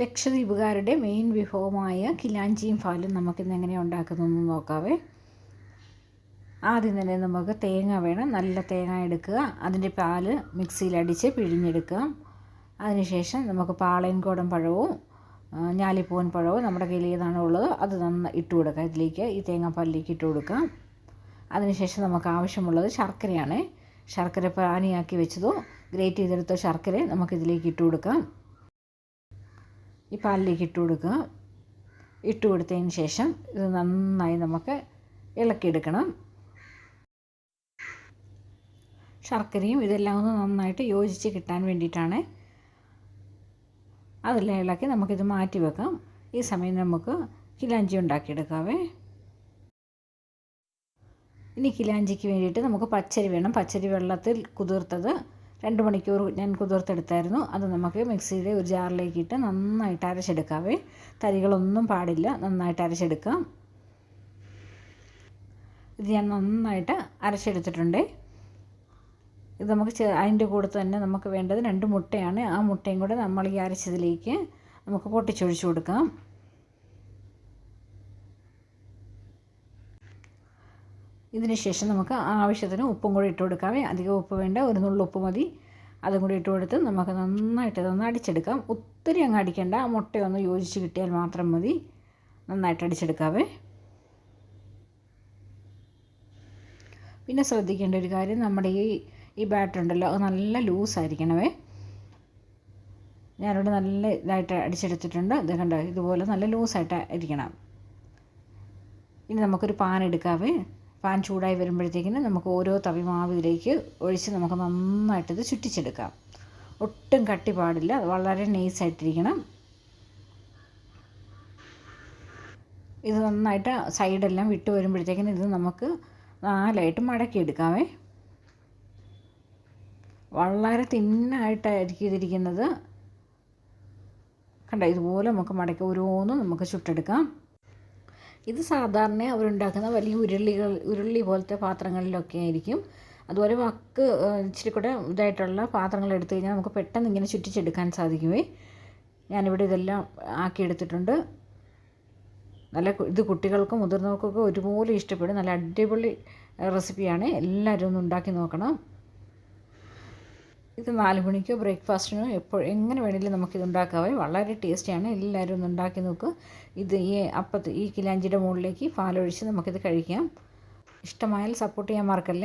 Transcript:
ലക്ഷദ്വീപുകാരുടെ main വിഭവമായ കിലാഞ്ചിയും പാലും നമുക്കിന്ന് എങ്ങനെ ഉണ്ടാക്കുന്നതെന്ന് നോക്കാവേ. ആദ്യം തന്നെ നമുക്ക് തേങ്ങ വേണം. നല്ല തേങ്ങ എടുക്കുക. അതിന്റെ പാൽ മിക്സിയിലടിച്ച് പിഴിഞ്ഞെടുക്കുക. അതിനുശേഷം നമുക്ക് പാളയൻകോടൻ പഴവും ഞാലിപ്പൂവൻ പഴവും നമ്മുടെ കയ്യിൽ ഉള്ളത് അത് നന്ന ഇട്ട് കൊടുക്കുക. ഇതിലേക്ക് ഈ തേങ്ങാപ്പാലിലേക്ക് ഇട്ട് കൊടുക്കാം അതിനുശേഷം നമുക്ക് ആവശ്യമുള്ളത് ശർക്കരയാണ്. ശർക്കര പാനിയാക്കി വെച്ചതോ ഗ്രേറ്റ് ചെയ്തെടുത്ത ശർക്കര നമുക്കിതിലേക്ക് ഇട്ട് കൊടുക്കാം. ഈ പാലിലേക്ക് ഇട്ട് കൊടുക്കുക. ഇട്ട് കൊടുത്തതിന് ശേഷം ഇത് നന്നായി നമുക്ക് ഇളക്കിയെടുക്കണം. ശർക്കരയും ഇതെല്ലാം ഒന്ന് നന്നായിട്ട് യോജിച്ച് കിട്ടാൻ വേണ്ടിയിട്ടാണ് അതെല്ലാം ഇളക്കി നമുക്കിത് മാറ്റി വെക്കാം. ഈ സമയം നമുക്ക് കിലാഞ്ചി ഉണ്ടാക്കിയെടുക്കാവേ. ഇനി കിലാഞ്ചിക്ക് വേണ്ടിയിട്ട് നമുക്ക് പച്ചരി വേണം. പച്ചരി വെള്ളത്തിൽ കുതിർത്തത് രണ്ട് മണിക്കൂർ ഞാൻ കുതിർത്തെടുത്തായിരുന്നു. അത് നമുക്ക് മിക്സിയുടെ ഒരു ജാറിലേക്ക് ഇട്ട് നന്നായിട്ട് അരച്ചെടുക്കാവേ. തരികളൊന്നും പാടില്ല. നന്നായിട്ട് അരച്ചെടുക്കാം. ഇത് ഞാൻ നന്നായിട്ട് അരച്ചെടുത്തിട്ടുണ്ട്. ഇത് നമുക്ക് അതിന്റെ കൂടെ തന്നെ നമുക്ക് വേണ്ടത് രണ്ട് മുട്ടയാണ്. ആ മുട്ടയും കൂടെ നമ്മൾ ഈ അരച്ചതിലേക്ക് നമുക്ക് പൊട്ടിച്ചൊഴിച്ചു കൊടുക്കാം. ഇതിന് ശേഷം നമുക്ക് ആവശ്യത്തിന് ഉപ്പും കൂടി ഇട്ട് കൊടുക്കാമേ അധികം ഉപ്പ് വേണ്ട ഒരു നുള്ളു ഉപ്പ് മതി. അതും കൂടി ഇട്ട് കൊടുത്ത് നമുക്ക് നന്നായിട്ട് ഇതൊന്ന് അടിച്ചെടുക്കാം. ഒത്തിരി അങ്ങ് അടിക്കേണ്ട. മുട്ടയൊന്ന് യോജിച്ച് കിട്ടിയാൽ മാത്രം മതി. നന്നായിട്ട് അടിച്ചെടുക്കാവേ. പിന്നെ ശ്രദ്ധിക്കേണ്ട ഒരു കാര്യം നമ്മുടെ ഈ ഈ ബാറ്റർ ഉണ്ടല്ലോ അത് നല്ല ലൂസായിരിക്കണമേ ഞാനിവിടെ നല്ല ഇതായിട്ട് അടിച്ചെടുത്തിട്ടുണ്ട്. ഇത് കണ്ടോ ഇതുപോലെ നല്ല ലൂസായിട്ട് ഇരിക്കണം. ഇനി നമുക്കൊരു പാൻ എടുക്കാവേ. പാൻ ചൂടായി വരുമ്പോഴത്തേക്കിന് നമുക്ക് ഓരോ തവി മാവ് ഇതിലേക്ക് ഒഴിച്ച് നമുക്ക് നന്നായിട്ട് ഇത് ചുറ്റിച്ചെടുക്കാം. ഒട്ടും കട്ടി പാടില്ല. വളരെ നൈസായിട്ടിരിക്കണം ഇത് നന്നായിട്ട് സൈഡെല്ലാം വിട്ട് വരുമ്പോഴത്തേക്കിന് ഇത് നമുക്ക് നാലായിട്ട് മടക്കിയെടുക്കാമേ വളരെ തിന്നായിട്ടായിരിക്കും ഇതിരിക്കുന്നത്. കണ്ട? ഇതുപോലെ നമുക്ക് മടക്കി ഓരോന്നും നമുക്ക് ചുട്ടെടുക്കാം. ഇത് സാധാരണ അവരുണ്ടാക്കുന്ന വലിയ ഉരുളികൾ ഉരുളി പോലത്തെ പാത്രങ്ങളിലൊക്കെ ആയിരിക്കും. അതുപോലെ വക്ക് ഇച്ചിരി കൂടെ ഇതായിട്ടുള്ള പാത്രങ്ങൾ എടുത്തു കഴിഞ്ഞാൽ നമുക്ക് പെട്ടെന്ന് ഇങ്ങനെ ചുറ്റിച്ചെടുക്കാൻ സാധിക്കുമേ ഞാനിവിടെ ഇതെല്ലാം ആക്കിയെടുത്തിട്ടുണ്ട് നല്ല ഇത് കുട്ടികൾക്കും മുതിർന്നവർക്കൊക്കെ ഒരുപോലെ ഇഷ്ടപ്പെടും. നല്ല അടിപൊളി റെസിപ്പിയാണ്. എല്ലാവരും ഒന്ന് ഉണ്ടാക്കി നോക്കണം. ഇത് നാല് മണിക്കോ ബ്രേക്ക്ഫാസ്റ്റിനോ എപ്പോൾ എങ്ങനെ വേണമെങ്കിലും നമുക്കിത് ഉണ്ടാക്കാവേ വളരെ ടേസ്റ്റിയാണ്. എല്ലാവരും ഒന്ന് ഉണ്ടാക്കി നോക്ക്. ഇത് ഈ അപ്പത്ത് ഈ കിലാഞ്ചിയുടെ മുകളിലേക്ക് പാലൊഴിച്ച് നമുക്കിത് കഴിക്കാം. ഇഷ്ടമായാൽ സപ്പോർട്ട് ചെയ്യാൻ മറക്കല്ലേ?